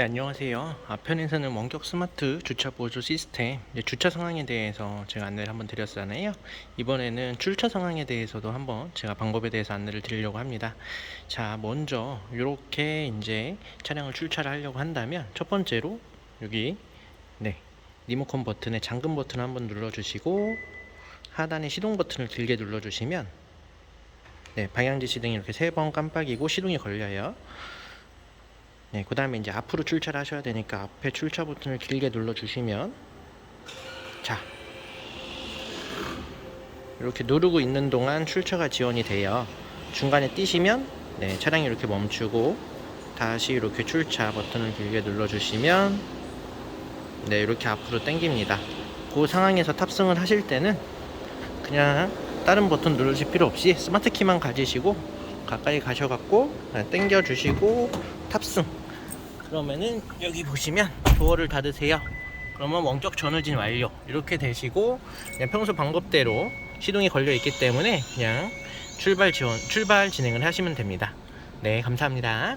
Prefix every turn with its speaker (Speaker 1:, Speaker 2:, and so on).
Speaker 1: 네, 안녕하세요. 아편에서는 원격 스마트 주차 보조 시스템, 주차 상황에 대해서 제가 안내를 한번 드렸잖아요. 이번에는 출차 상황에 대해서도 한번 제가 방법에 대해서 안내를 드리려고 합니다. 자, 먼저 이렇게 이제 차량을 출차를 하려고 한다면 첫 번째로 여기 네 리모컨 버튼에 잠금 버튼 한번 눌러주시고 하단에 시동 버튼을 길게 눌러주시면 네 방향 지시 등이 이렇게 세 번 깜빡이고 시동이 걸려요. 네, 그 다음에 이제 앞으로 출차를 하셔야 되니까 앞에 출차 버튼을 길게 눌러주시면 자 이렇게 누르고 있는 동안 출차가 지원이 돼요. 중간에 뛰시면 네, 차량이 이렇게 멈추고 다시 이렇게 출차 버튼을 길게 눌러주시면 네, 이렇게 앞으로 당깁니다. 그 상황에서 탑승을 하실 때는 그냥 다른 버튼 누르실 필요 없이 스마트 키만 가지시고 가까이 가셔갖고 네, 당겨주시고 탑승 그러면은 여기 보시면 도어를 닫으세요. 그러면 원격 전후진 완료. 이렇게 되시고 그냥 평소 방법대로 시동이 걸려 있기 때문에 그냥 출발 지원 출발 진행을 하시면 됩니다. 네 감사합니다